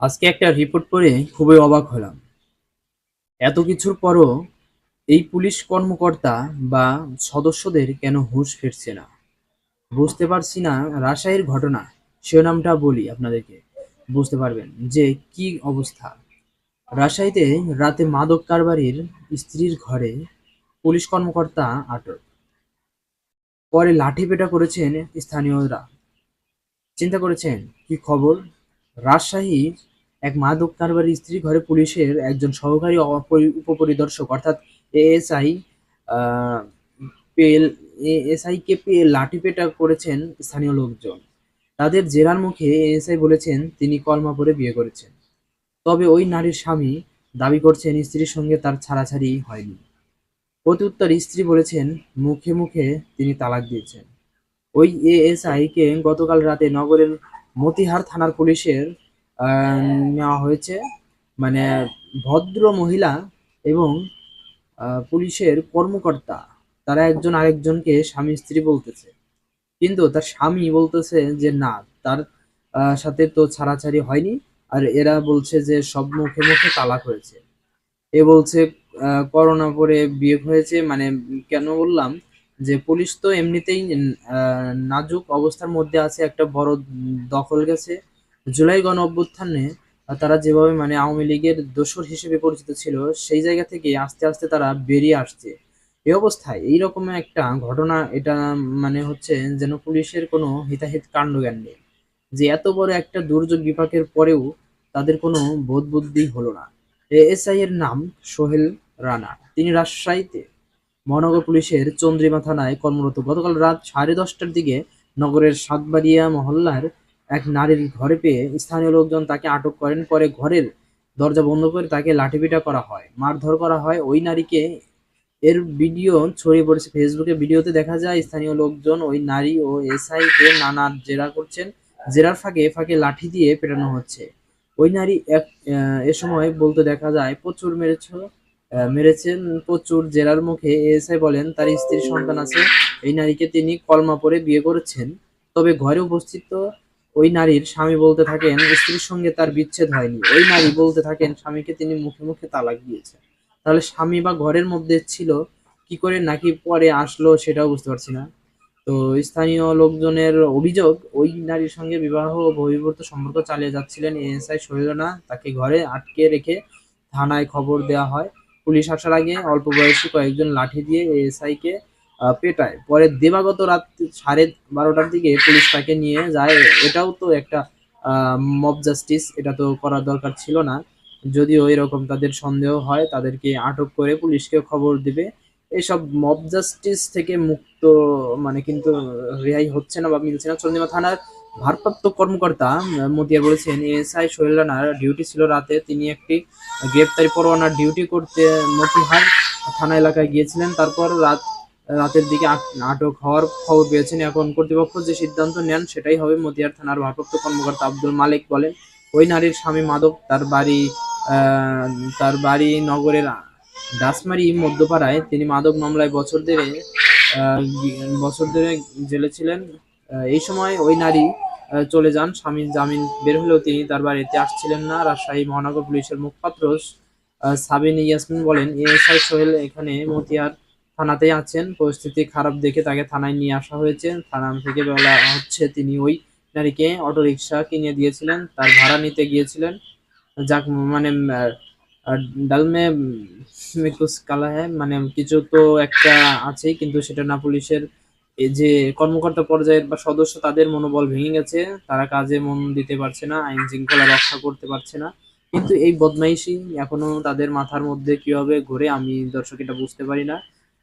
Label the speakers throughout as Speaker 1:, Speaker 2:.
Speaker 1: আজকে একটা রিপোর্ট পড়ে খুবই অবাক হলাম। এত কিছুর পরও এই পুলিশ কর্মকর্তা বা সদস্যদের কেন হুঁশ ফিরছে না? বুঝতে পারছি না রাজশাহীর ঘটনা, শিরোনামটা বলি আপনাদেরকে। বুঝতে পারবেন যে কি অবস্থা। রাজশাহীতে রাতে মাদক কারবারির স্ত্রীর ঘরে পুলিশ কর্মকর্তা আটক। পরে লাঠি পেটা করেছেন স্থানীয়রা। চিন্তা করেছেন, কি খবর? রাজশাহী এক মাদক কারবারি স্ত্রী ঘরে পুলিশের একজন সহকারী উপপরিদর্শক, অর্থাৎ এএসআই পেল, এএসআই কে পেয়ে লাঠিপেটা করেছেন স্থানীয় লোকজন। তাদের জেরার মুখে এএসআই বলেছেন, তিনি কলমা পরে বিয়ে করেছেন। তবে ওই নারীর স্বামী দাবি করছেন স্ত্রীর সঙ্গে তার ছাড়াছাড়ি হয়নি। প্রত্যুত্তর স্ত্রী বলেছেন, মুখে মুখে তিনি তালাক দিয়েছেন। ওই এএসআই কে গতকাল রাতে নগরের মতিহার থানার পুলিশের নেওয়া হয়েছে। মানে ভদ্র মহিলা এবং পুলিশের কর্মকর্তা, তারা একজন আরেকজনকে স্বামী স্ত্রী বলতেছে। কিন্তু তার স্বামী বলতেছে যে, না, তার সাথে তো ছাড়াছাড়ি হয়নি। আর এরা বলছে যে, সব মুখে মুখে তালাক হয়েছে। এ বলছে করোনা পরে বিয়ে হয়েছে। মানে কেন বললাম যে, পুলিশ তো এমনিতেই নাজুক অবস্থার মধ্যে আছে। একটা বড় দখল গেছে। জুলাই গণ অভ্যুত্থানে তারা যেভাবে মানে আওয়ামী লীগের দোসর হিসেবে পরিচিত ছিল, সেই জায়গা থেকে আস্তে আস্তে তারা বেরিয়ে আসছে। এই অবস্থায় এইরকম একটা ঘটনা, এটা মানে হচ্ছে যেন পুলিশের কোনো হিতাহিত কাণ্ডজ্ঞান নেই। যে এত বড় একটা দুর্যোগ বিপাকের পরেও তাদের কোনো বোধ বুদ্ধি হলো না। এএসআই এর নাম সোহেল রানা। তিনি রাজশাহীতে মহানগর পুলিশের চন্দ্রিমা থানায় কর্মরত। গতকাল রাত সাড়ে দশটার দিকে নগরের সাতবাড়িয়া মহল্লার এক নারীর ঘরে পেয়ে স্থানীয় লোকজন তাকে আটক করেন। পরে ঘরের দরজা বন্ধ করে তাকে লাঠিপিটা করা হয়। মারধর করা হয়। ওই নারীকে এর ভিডিও ছড়িয়ে পড়েছে। ফেসবুকে ভিডিওতে দেখা যায়, স্থানীয় লোকজন ওই নারী ও এসআই কে নানা জেরা করছেন। জেরার ফাঁকে ফাঁকে লাঠি দিয়ে পেটানো হচ্ছে। ওই নারী এক এ সময় বলতে দেখা যায়, প্রচুর মেরেছ মেরেছেন প্রচুর জেরার মুখে। এসআই বলেন, তার স্ত্রীর সন্তান আছে। এই নারীকে তিনি কলমা পরে বিয়ে করেছেন। তবে ঘরে উপস্থিত ওই নারীর স্বামী বলতে থাকেন, স্ত্রীর সঙ্গে তার বিচ্ছেদ হয়নি। ওই নারী বলতে থাকেন, স্বামীকে তিনি মুখে মুখে তালাক দিয়েছেন। তাহলে স্বামী বা ঘরের মধ্যে ছিল, কি করে নাকি পরে আসলো সেটাও বুঝতে পারছি না। তো স্থানীয় লোকজনের অভিযোগ, ওই নারীর সঙ্গে বিবাহ বহির্ভূত সম্পর্ক চালিয়ে যাচ্ছিলেন এএসআই শহীদনা তাকে ঘরে আটকে রেখে থানায় খবর দেওয়া হয়। পুলিশ আসার আগে অল্প বয়সী কয়েকজন লাঠি দিয়ে এএসআই কে পেটায়। পরে দেবাগত রাত সাড়ে বারোটার দিকে পুলিশ তাকে নিয়ে যায়। এটাও তো একটা মব জাস্টিস এটা তো করার দরকার ছিল না। যদিও এরকম তাদের সন্দেহ হয় তাদেরকে আটক করে পুলিশকে খবর দিবে। এইসব মব জাস্টিস থেকে মুক্ত মানে কিন্তু রেহাই হচ্ছে না বা মিলছে না। চন্দ্রিমা থানার ভারপ্রাপ্ত কর্মকর্তা আহ, মতিয়ার বলেছেন এএসআই সোহেল রানার ডিউটি ছিল রাতে। তিনি একটি গ্রেপ্তারি পরোয়ানার ডিউটি করতে মতিহার থানা এলাকায় গিয়েছিলেন। তারপর রাত রাতের দিকে আট- আটক হওয়ার খবর পেয়েছেন এখন কর্তৃপক্ষ যে সিদ্ধান্ত নেন, সেটাই হবে মতিয়ার থানার ভারপ্রাপ্ত কর্মকর্তা আব্দুল মালিক বলেন। ওই নারীর স্বামী মাদক তার বাড়ি তার বাড়ি নগরের ডাসমারি মধ্যপাড়ায়। তিনি মাদক মামলায় বছর ধরে বছর ধরে জেলে ছিলেন। এই সময় ওই নারী চলে যান। স্বামীর জামিন বের হলেও তিনি তার বাড়িতে আসছিলেন না। রাজশাহী মহানগর পুলিশের মুখপাত্র সাবিন ইয়াসমিন বলেন এএসআই সোহেল এখানে মতিয়ার থানাতেই আছেন। পরিস্থিতি খারাপ দেখে তাকে থানায় নিয়ে আসা হয়েছে। থানা থেকে বলা হচ্ছে, তিনি ওই নারীকে অটোরিকশা কিনে দিয়েছিলেন, তার ভাড়া নিতে গিয়েছিলেন। যাক মানে ডালমে কালা হ্যায় মানে কিছু তো একটা আছেই, কিন্তু সেটা না পুলিশের যে কর্মকর্তা পর্যায়ের বা সদস্য, তাদের মনোবল ভেঙে গেছে। তারা কাজে মন দিতে পারছে না, আইন শৃঙ্খলা রক্ষা করতে পারছে না। কিন্তু এই বদমাইশি এখনও তাদের মাথার মধ্যে কীভাবে ঘুরে আমি দর্শক, এটা বুঝতে পারি না।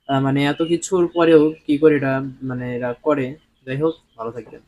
Speaker 1: মানে এত কিছুর পরেও কি করে এটা মানে এরা করে? যাই হোক ভালো থাকবেন।